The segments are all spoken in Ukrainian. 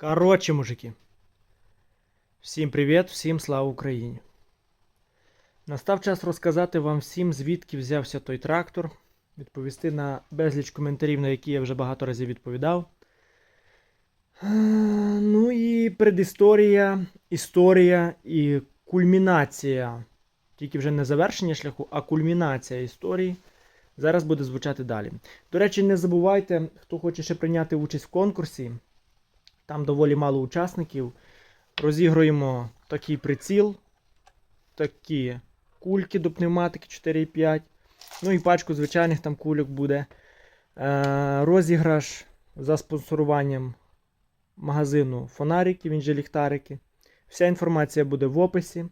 Короче, мужики. Всім привіт, всім слава Україні. Настав час розказати вам всім, звідки взявся той трактор, відповісти на безліч коментарів, на які я вже багато разів відповідав. Ну і предісторія, історія і кульмінація. Тільки вже не завершення шляху, а кульмінація історії. Зараз буде звучати далі. До речі, не забувайте, хто хоче ще прийняти участь в конкурсі. Там доволі мало учасників. Розігруємо такий приціл, такі кульки до пневматики 4,5. Ну і пачку звичайних там кульок буде. Е, розіграш за спонсоруванням магазину Фонарики, він же ліхтарики. Вся інформація буде в описі.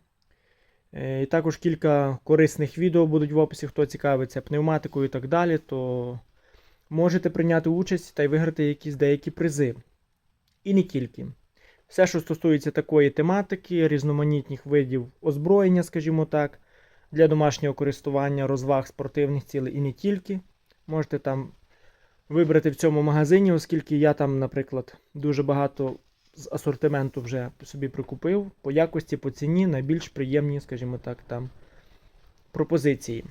Е, і також кілька корисних відео будуть в описі, хто цікавиться пневматикою і так далі, то можете прийняти участь та й виграти якісь деякі призи. І не тільки. Все, що стосується такої тематики, різноманітних видів озброєння, скажімо так, для домашнього користування, розваг спортивних цілей і не тільки. Можете там вибрати в цьому магазині, оскільки я там, наприклад, дуже багато з асортименту вже собі прикупив. По якості, по ціні найбільш приємні, скажімо так, там пропозиції.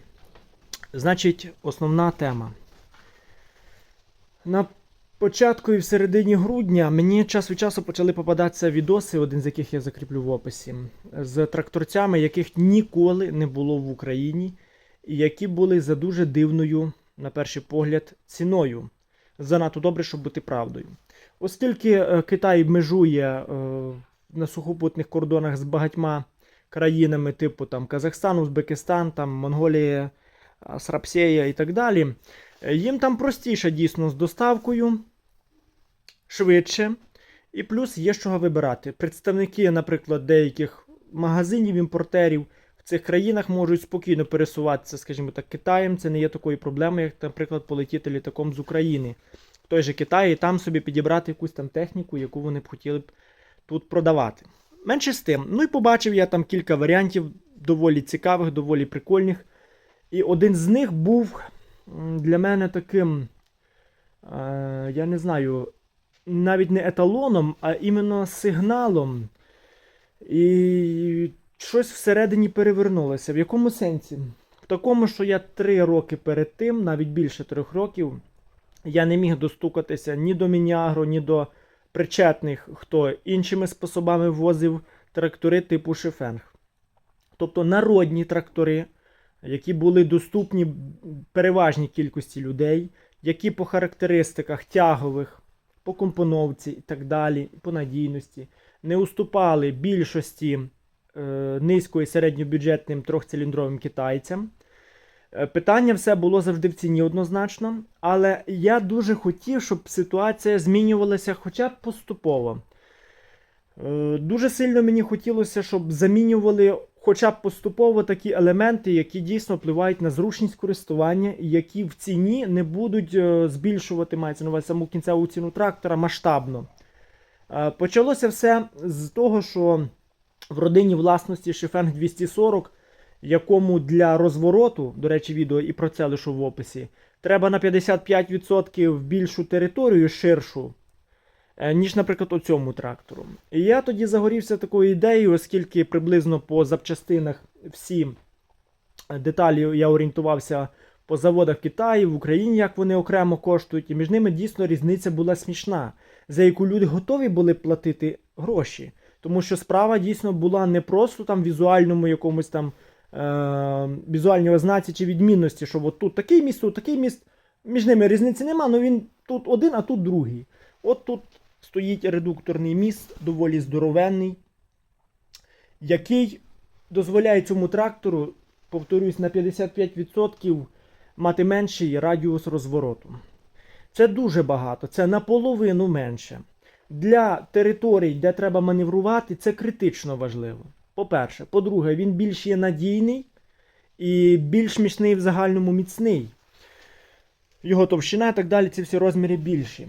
Значить, основна тема. На початку і в середині грудня мені час від часу почали попадатися відоси, один з яких я закріплю в описі, з тракторцями, яких ніколи не було в Україні, і які були за дуже дивною, на перший погляд, ціною. Занадто добре, щоб бути правдою. Оскільки е, Китай межує е, на сухопутних кордонах з багатьма країнами, типу там Казахстан, Узбекистан, там Монголія, а, Срапсея і так далі, їм там простіше дійсно з доставкою, швидше, і плюс є з чого вибирати. Представники, наприклад, деяких магазинів, імпортерів в цих країнах можуть спокійно пересуватися, скажімо так, Китаєм. Це не є такою проблемою, як, наприклад, полетіти літаком з України в той же Китай і там собі підібрати якусь там техніку, яку вони б хотіли б тут продавати. Менше з тим. Ну і побачив я там кілька варіантів, доволі цікавих, доволі прикольних. І один з них був для мене таким, е, я не знаю, навіть не еталоном, а іменно сигналом. І щось всередині перевернулося. В якому сенсі? В такому, що я три роки перед тим, навіть більше трьох років, я не міг достукатися ні до Мінягро, ні до причетних, хто іншими способами ввозив трактори типу Шефенг. Тобто народні трактори, які були доступні переважній кількості людей, які по характеристиках тягових, по компоновці і так далі, по надійності, не уступали більшості е, низько і середньобюджетним трьохциліндровим китайцям. Е, Питання все було завжди в ціні однозначно, але я дуже хотів, щоб ситуація змінювалася хоча б поступово. Е, Дуже сильно мені хотілося, щоб замінювали хоча б поступово такі елементи, які дійсно впливають на зручність користування, і які в ціні не будуть е, збільшувати, мається на увазі саму кінцеву ціну трактора масштабно. Е, Почалося все з того, що в родині власності Шефенг 240 якому для розвороту, до речі, відео і про це лишу в описі, треба на 55% більшу територію ширшу, ніж, наприклад, у цьому трактору. І я тоді загорівся такою ідеєю, оскільки приблизно по запчастинах всі деталі я орієнтувався по заводах в Китаї, в Україні, як вони окремо коштують, і між ними дійсно різниця була смішна, за яку люди готові були платити гроші. Тому що справа дійсно була не просто там візуальному якомусь там е, візуальній ознаці чи відмінності, що от тут такий міст, тут такий міст, між ними різниці нема, але він тут один, а тут другий. От тут стоїть редукторний міст, доволі здоровенний, який дозволяє цьому трактору, повторюсь, на 55% мати менший радіус розвороту. Це дуже багато, це наполовину менше. Для територій, де треба маневрувати, це критично важливо. По-перше, по-друге, він більш є надійний і більш міцний в загальному міцний. Його товщина і так далі, ці всі розміри більші.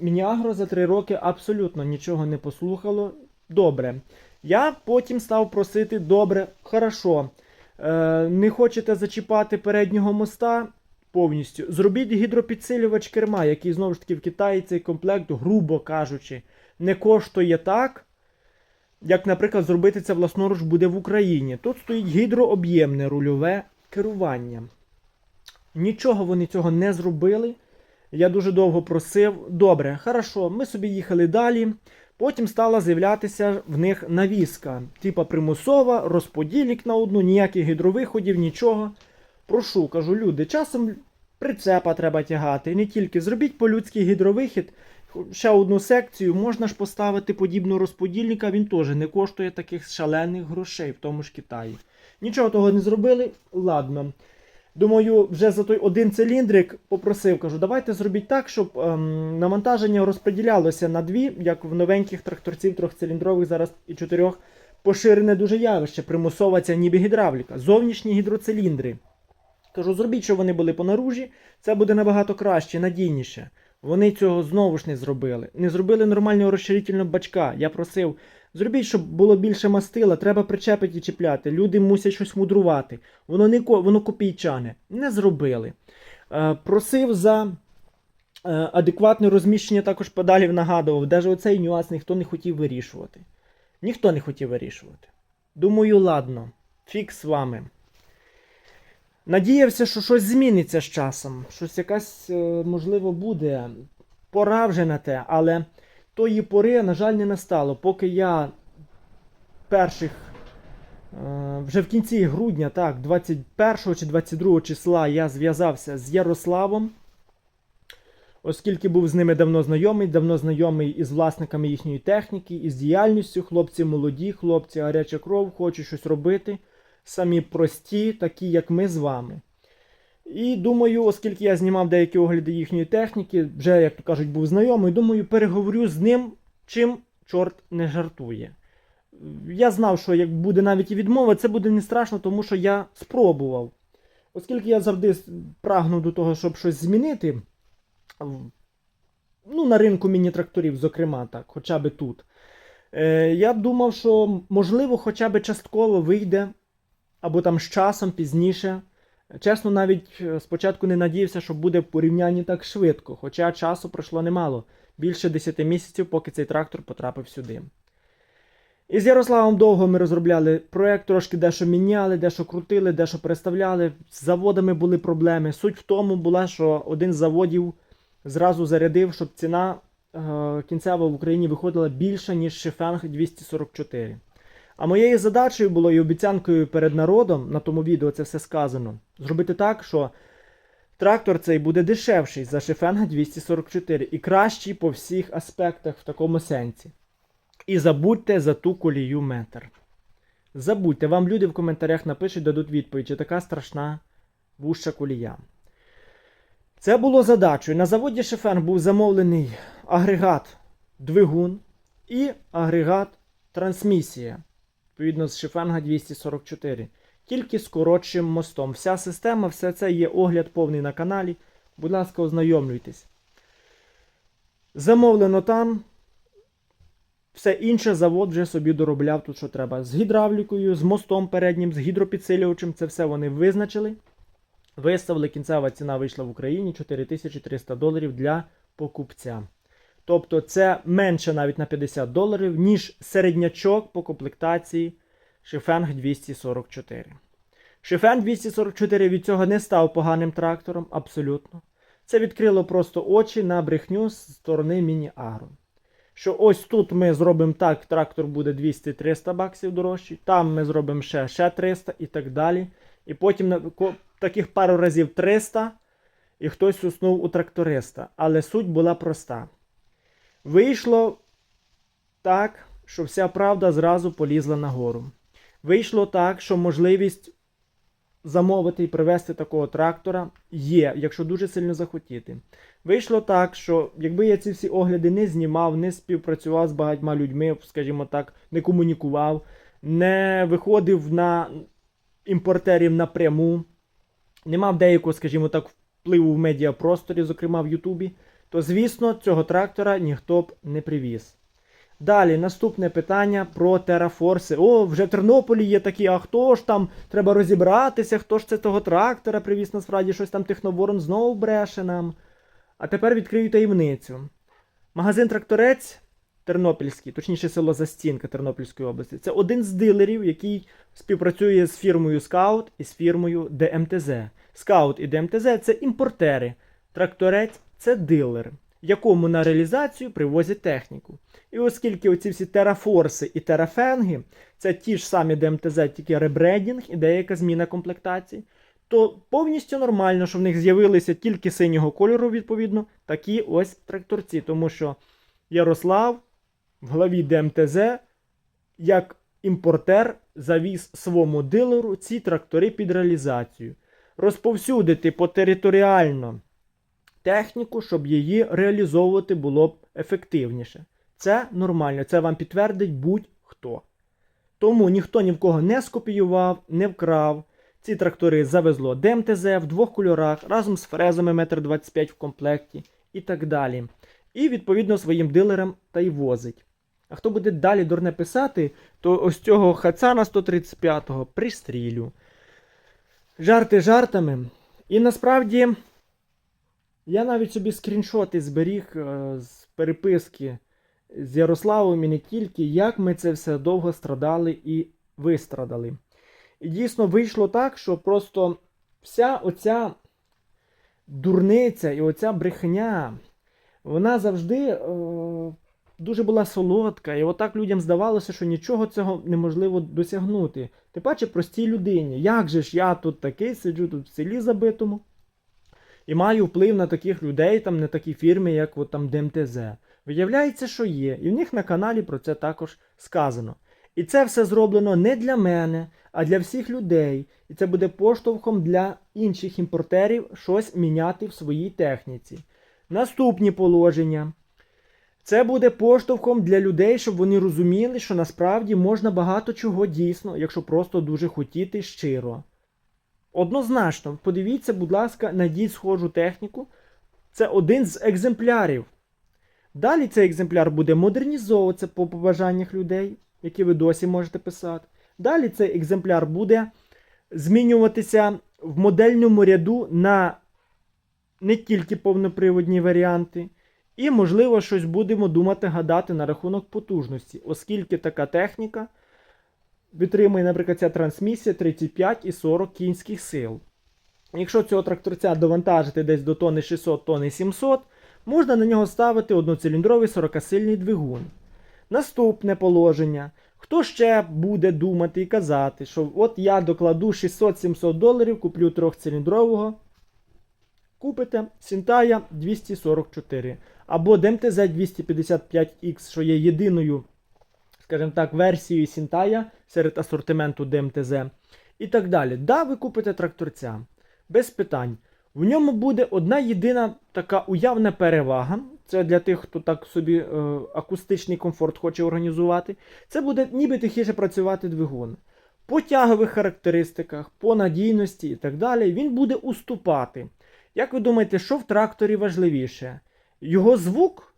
Мініагро за 3 роки абсолютно нічого не послухало. Добре. Я потім став просити: добре, хорошо. Е, не хочете зачіпати переднього моста? повністю. Зробіть гідропідсилювач керма, який знову ж таки в Китаї цей комплект, грубо кажучи, не коштує так, як, наприклад, зробити це власноруч буде в Україні. Тут стоїть гідрооб'ємне рульове керування. Нічого вони цього не зробили. Я дуже довго просив. Добре, хорошо, ми собі їхали далі. Потім стала з'являтися в них навіска, типа примусова, розподільник на одну, ніяких гідровиходів, нічого. Прошу, кажу, люди, часом прицепа треба тягати. Не тільки зробіть по-людськи гідровихід, ще одну секцію, можна ж поставити подібного розподільника, він теж не коштує таких шалених грошей в тому ж Китаї. Нічого того не зробили, ладно. Думаю, вже за той один циліндрик попросив, кажу, давайте зробіть так, щоб ем, навантаження розподілялося на дві, як в новеньких тракторців трьохциліндрових зараз і чотирьох. Поширене дуже явище, примусова ця ніби гідравліка. Зовнішні гідроциліндри. Кажу, зробіть, щоб вони були по наружі, це буде набагато краще, надійніше. Вони цього знову ж не зробили. Не зробили нормального розширительного бачка. Я просив, зробіть, щоб було більше мастила, треба причепити і чіпляти. Люди мусять щось мудрувати. Воно не воно копійчане. Не зробили. Е, просив за е, адекватне розміщення також педалів нагадував. Навіть оцей нюанс ніхто не хотів вирішувати. Ніхто не хотів вирішувати. Думаю, ладно, фік з вами. Надіявся, що щось зміниться з часом. Щось якась, е, можливо, буде. Пора вже на те, але тої пори, на жаль, не настало. Поки я перших е, вже в кінці грудня, так, 21 чи 22 числа я зв'язався з Ярославом, оскільки був з ними давно знайомий, давно знайомий із власниками їхньої техніки, із діяльністю. Хлопці молоді, хлопці гаряча кров, хочуть щось робити. Самі прості, такі, як ми з вами. І думаю, оскільки я знімав деякі огляди їхньої техніки, вже, як то кажуть, був знайомий, думаю, переговорю з ним, чим чорт не жартує. Я знав, що як буде навіть і відмова, це буде не страшно, тому що я спробував. Оскільки я завжди прагнув до того, щоб щось змінити, ну, на ринку міні-тракторів, зокрема, так, хоча би тут. Е, я думав, що можливо, хоча б частково вийде, або там з часом пізніше. Чесно, навіть е, спочатку не надіявся, що буде порівнянні так швидко, хоча часу пройшло немало більше 10 місяців, поки цей трактор потрапив сюди. Із Ярославом довго ми розробляли проект, трошки дещо міняли, дещо крутили, дещо переставляли. З заводами були проблеми. Суть в тому була, що один з заводів зразу зарядив, щоб ціна е, кінцева в Україні виходила більша, ніж Шифенг 244. А моєю задачею було і обіцянкою перед народом, на тому відео це все сказано, зробити так, що трактор цей буде дешевший за Шифенга 244 і кращий по всіх аспектах в такому сенсі. І забудьте за ту колію метр. Забудьте, вам люди в коментарях напишуть, дадуть відповідь, чи така страшна вуща колія. Це було задачею. На заводі Шефен був замовлений агрегат двигун і агрегат трансмісія. Відповідно з Шифенга 244. Тільки з коротшим мостом. Вся система, все це є огляд повний на каналі. Будь ласка, ознайомлюйтесь. Замовлено там. Все інше завод вже собі доробляв тут, що треба. З гідравлікою, з мостом переднім, з гідропідсилювачем. Це все вони визначили. Виставили, кінцева ціна вийшла в Україні 4300 доларів для покупця. Тобто це менше навіть на 50 доларів, ніж середнячок по комплектації Шифенг 244. Шифенг 244 від цього не став поганим трактором, абсолютно. Це відкрило просто очі на брехню з сторони Міні-Агро. Що ось тут ми зробимо так, трактор буде 200-300 баксів дорожчий, там ми зробимо ще, ще 300 і так далі. І потім на таких пару разів 300, і хтось уснув у тракториста. Але суть була проста. Вийшло так, що вся правда зразу полізла нагору. Вийшло так, що можливість замовити і привезти такого трактора є, якщо дуже сильно захотіти. Вийшло так, що якби я ці всі огляди не знімав, не співпрацював з багатьма людьми, скажімо так, не комунікував, не виходив на імпортерів напряму, не мав деякого, скажімо так, впливу в медіапросторі, зокрема в Ютубі, то звісно цього трактора ніхто б не привіз. Далі, наступне питання про терафорси. О, вже в Тернополі є такі, а хто ж там? Треба розібратися, хто ж це того трактора привіз насправді щось там Техноворон знову бреше нам. А тепер відкрию таємницю. Магазин Тракторець Тернопільський, точніше село Застінка Тернопільської області. Це один з дилерів, який співпрацює з фірмою Scout і з фірмою ДМТЗ. Scout і ДМТЗ це імпортери. Тракторець це дилер, якому на реалізацію привозять техніку. І оскільки оці всі терафорси і терафенги це ті ж самі ДМТЗ, тільки ребрендінг і деяка зміна комплектацій, то повністю нормально, що в них з'явилися тільки синього кольору, відповідно, такі ось тракторці. Тому що Ярослав в главі ДМТЗ, як імпортер, завіз своєму дилеру ці трактори під реалізацію. Розповсюдити потериторіально техніку, щоб її реалізовувати було б ефективніше. Це нормально, це вам підтвердить будь-хто. Тому ніхто ні в кого не скопіював, не вкрав. Ці трактори завезло ДМТЗ в двох кольорах разом з фрезами 1,25 м в комплекті і так далі. І відповідно своїм дилерам та й возить. А хто буде далі дурне писати, то ось цього хацана 135-го пристрілю. Жарти жартами. І насправді я навіть собі скріншоти зберіг е, з переписки з Ярославом і не тільки, як ми це все довго страдали і вистрадали. І дійсно вийшло так, що просто вся оця дурниця і оця брехня, вона завжди е, дуже була солодка. І отак людям здавалося, що нічого цього неможливо досягнути. Тим паче простій людині. Як же ж я тут такий сиджу тут в селі забитому? І маю вплив на таких людей, там на такі фірми, як от там ДМТЗ. Виявляється, що є. І в них на каналі про це також сказано. І це все зроблено не для мене, а для всіх людей. І це буде поштовхом для інших імпортерів щось міняти в своїй техніці. Наступні положення. Це буде поштовхом для людей, щоб вони розуміли, що насправді можна багато чого дійсно, якщо просто дуже хотіти щиро. Однозначно, подивіться, будь ласка, найдіть схожу техніку. Це один з екземплярів. Далі цей екземпляр буде модернізовуватися по побажаннях людей, які ви досі можете писати. Далі цей екземпляр буде змінюватися в модельному ряду на не тільки повноприводні варіанти. І, можливо, щось будемо думати гадати на рахунок потужності, оскільки така техніка витримує, наприклад, ця трансмісія 35 і 40 кінських сил. Якщо цього тракторця довантажити десь до тонни 600 тонни 700, можна на нього ставити одноциліндровий 40-сильний двигун. Наступне положення. Хто ще буде думати і казати, що от я докладу 600-700 доларів, куплю трьохциліндрового, купите Сінтая 244 або ДМТЗ 255X, що є єдиною, скажімо так, версією Сінтая серед асортименту ДМТЗ. І так далі. Да, ви купите тракторця. Без питань. В ньому буде одна єдина така уявна перевага. Це для тих, хто так собі е, акустичний комфорт хоче організувати. Це буде ніби тихіше працювати двигун. По тягових характеристиках, по надійності і так далі, він буде уступати. Як ви думаєте, що в тракторі важливіше? Його звук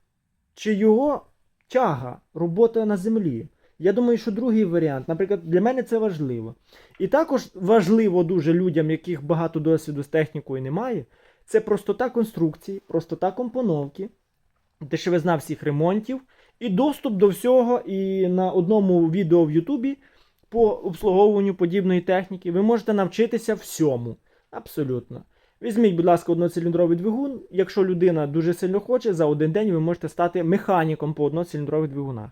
чи його тяга, робота на землі? Я думаю, що другий варіант, наприклад, для мене це важливо. І також важливо дуже людям, яких багато досвіду з технікою немає, це простота конструкції, простота компоновки, дешевизна всіх ремонтів і доступ до всього. І на одному відео в Ютубі по обслуговуванню подібної техніки ви можете навчитися всьому. Абсолютно. Візьміть, будь ласка, одноциліндровий двигун. Якщо людина дуже сильно хоче, за один день ви можете стати механіком по одноциліндрових двигунах.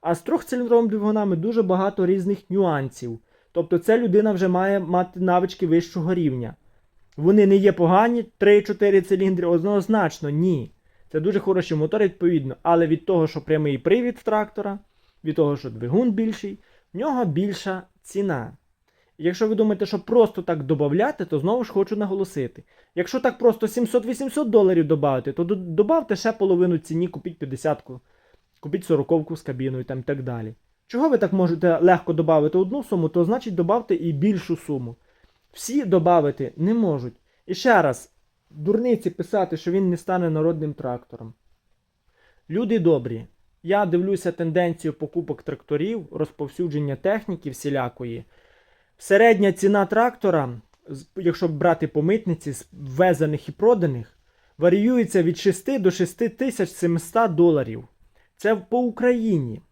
А з трьохциліндровими двигунами дуже багато різних нюансів. Тобто ця людина вже має мати навички вищого рівня. Вони не є погані, 3-4 циліндри однозначно, ні. Це дуже хороші мотори, відповідно. Але від того, що прямий привід трактора, від того, що двигун більший, в нього більша ціна. Якщо ви думаєте, що просто так додати, то знову ж хочу наголосити. Якщо так просто 700-800 доларів додати, то додавте ще половину ціні, купіть 50-ку, купіть 40-ку з кабіною там і так далі. Чого ви так можете легко додати одну суму, то значить додавте і більшу суму. Всі додати не можуть. І ще раз, дурниці писати, що він не стане народним трактором. Люди добрі, я дивлюся тенденцію покупок тракторів, розповсюдження техніки всілякої. Середня ціна трактора, якщо брати по митниці, ввезених і проданих, варіюється від 6 до 6700 доларів. Це по Україні.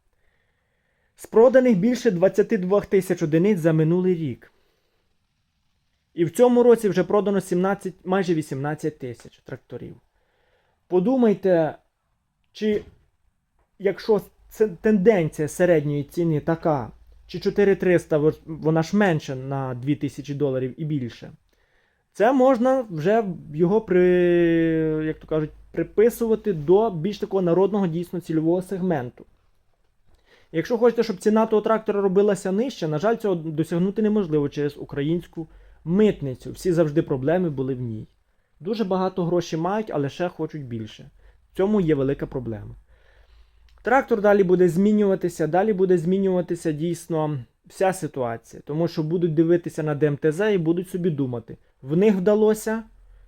З проданих більше 22 тисяч одиниць за минулий рік. І в цьому році вже продано 17, майже 18 тисяч тракторів. Подумайте, чи якщо тенденція середньої ціни така, чи 4300 вона ж менша на 2000 доларів і більше, це можна вже його при, як то кажуть, приписувати до більш такого народного дійсно цільового сегменту. Якщо хочете, щоб ціна того трактора робилася нижче, на жаль, цього досягнути неможливо через українську митницю. Всі завжди проблеми були в ній. Дуже багато грошей мають, але ще хочуть більше. В цьому є велика проблема. Трактор далі буде змінюватися, далі буде змінюватися дійсно вся ситуація, тому що будуть дивитися на ДМТЗ і будуть собі думати: в них вдалося,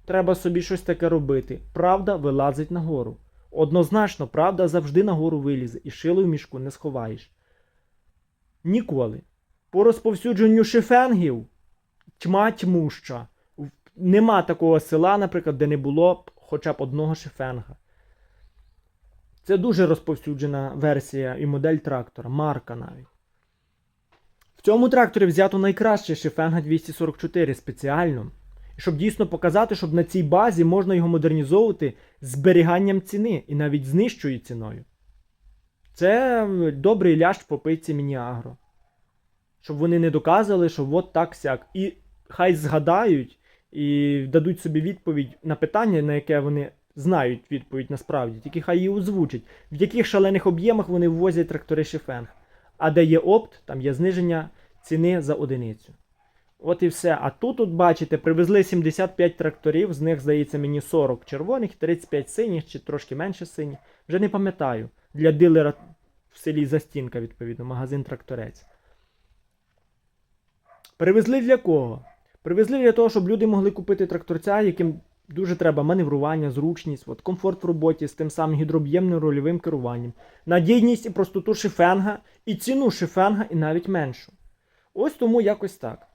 треба собі щось таке робити. Правда вилазить нагору. Однозначно, правда завжди нагору вилізе, і шило в мішку не сховаєш. Ніколи. По розповсюдженню шифенгів тьма тьмуща. Нема такого села, наприклад, де не було хоча б одного шифенга. Це дуже розповсюджена версія і модель трактора, марка навіть. В цьому тракторі взято найкраще шифенга 244 спеціально. І щоб дійсно показати, щоб на цій базі можна його модернізовувати зберіганням ціни і навіть з нижчою ціною. Це добрий лящ по пиці Мініагро. Щоб вони не доказували, що от так сяк. І хай згадають і дадуть собі відповідь на питання, на яке вони знають відповідь насправді, тільки хай її озвучать, в яких шалених об'ємах вони ввозять трактори Шифенг. А де є опт, там є зниження ціни за одиницю. От і все. А тут, от бачите, привезли 75 тракторів, з них, здається, мені 40 червоних, 35 синіх чи трошки менше синіх. Вже не пам'ятаю. Для дилера в селі Застінка, відповідно, магазин тракторець. Привезли для кого? Привезли для того, щоб люди могли купити тракторця, яким дуже треба маневрування, зручність, от, комфорт в роботі з тим самим гідрооб'ємним рольовим керуванням, надійність і простоту шифенга, і ціну шифенга, і навіть меншу. Ось тому якось так.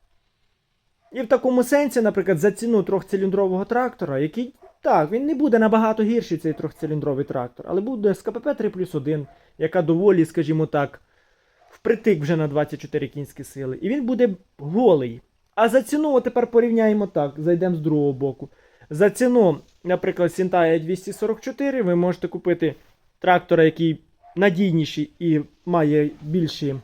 І в такому сенсі, наприклад, за ціну трьохциліндрового трактора, який так, він не буде набагато гірший цей трьохциліндровий трактор, але буде з КПП 3 плюс 1, яка доволі, скажімо так, впритик вже на 24 кінські сили. І він буде голий. А за ціну, от тепер порівняємо так, зайдемо з другого боку. За ціну, наприклад, Сінтая 244, ви можете купити трактора, який надійніший і має більші,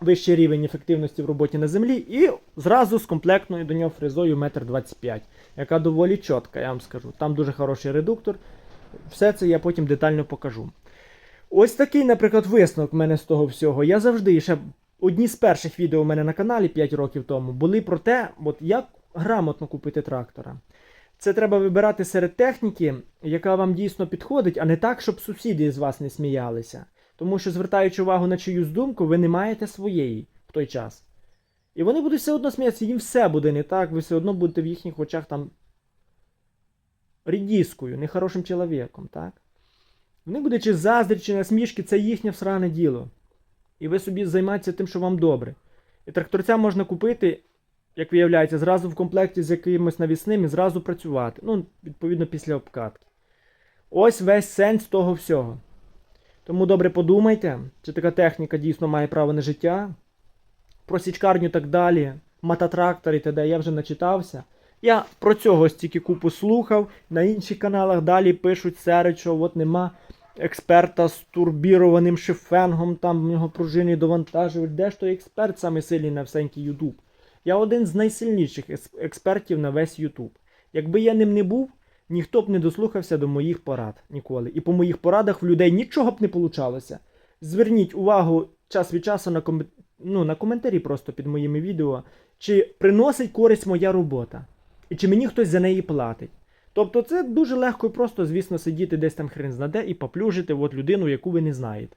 вищий рівень ефективності в роботі на землі, і зразу з комплектною до нього фрезою 1,25 м, яка доволі чітка, я вам скажу. Там дуже хороший редуктор. Все це я потім детально покажу. Ось такий, наприклад, висновок в мене з того всього. Я завжди ще одні з перших відео у мене на каналі 5 років тому були про те, от як грамотно купити трактора. Це треба вибирати серед техніки, яка вам дійсно підходить, а не так, щоб сусіди з вас не сміялися. Тому що, звертаючи увагу на чиюсь думку, ви не маєте своєї в той час. І вони будуть все одно сміятися, їм все буде не так, ви все одно будете в їхніх очах там рідіскою, нехорошим чоловіком, так? Вони будуть чи заздрі, чи насмішки, це їхнє всране діло. І ви собі займаєтеся тим, що вам добре. І тракторця можна купити, як виявляється, зразу в комплекті з якимось навісним і зразу працювати. Ну, відповідно, після обкатки. Ось весь сенс того всього. Тому добре подумайте, чи така техніка дійсно має право на життя. Про січкарню так далі, мототрактор і т.д. я вже начитався. Я про цього стільки купу слухав. На інших каналах далі пишуть серед, що от нема експерта з турбірованим шифенгом, там в нього пружини довантажують. Де ж той експерт саме сильний на всенький Ютуб? Я один з найсильніших експертів на весь Ютуб. Якби я ним не був, ніхто б не дослухався до моїх порад ніколи. І по моїх порадах в людей нічого б не получалося. Зверніть увагу час від часу на, ком... ну, на коментарі просто під моїми відео, чи приносить користь моя робота, і чи мені хтось за неї платить. Тобто це дуже легко і просто, звісно, сидіти десь там хрен знаде і поплюжити от людину, яку ви не знаєте.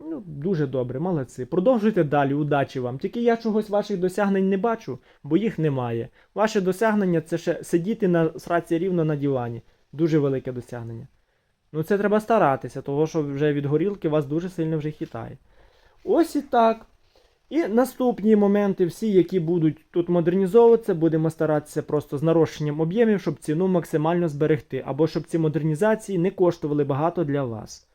Ну, дуже добре, молодці. Продовжуйте далі, удачі вам. Тільки я чогось ваших досягнень не бачу, бо їх немає. Ваше досягнення це ще сидіти на сраці рівно на дивані. Дуже велике досягнення. Ну це треба старатися, того що вже від горілки вас дуже сильно вже хитає. Ось і так. І наступні моменти, всі, які будуть тут модернізовуватися, будемо старатися просто з нарощенням об'ємів, щоб ціну максимально зберегти, або щоб ці модернізації не коштували багато для вас.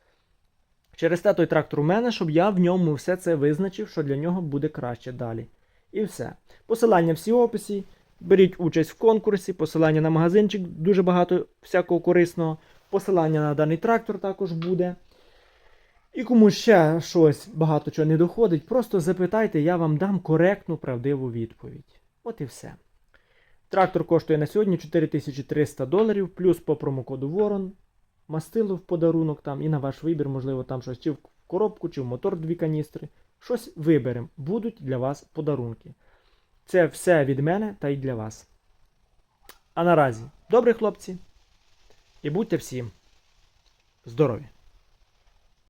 Через те той трактор у мене, щоб я в ньому все це визначив, що для нього буде краще далі. І все. Посилання всі описі. Беріть участь в конкурсі, посилання на магазинчик, дуже багато всякого корисного. Посилання на даний трактор також буде. І кому ще щось багато чого не доходить, просто запитайте, я вам дам коректну, правдиву відповідь. От і все. Трактор коштує на сьогодні 4300 доларів, плюс по промокоду Ворон, мастило в подарунок там і на ваш вибір, можливо, там щось чи в коробку, чи в мотор дві каністри. Щось виберемо. Будуть для вас подарунки. Це все від мене та й для вас. А наразі, добрі хлопці, і будьте всім здорові!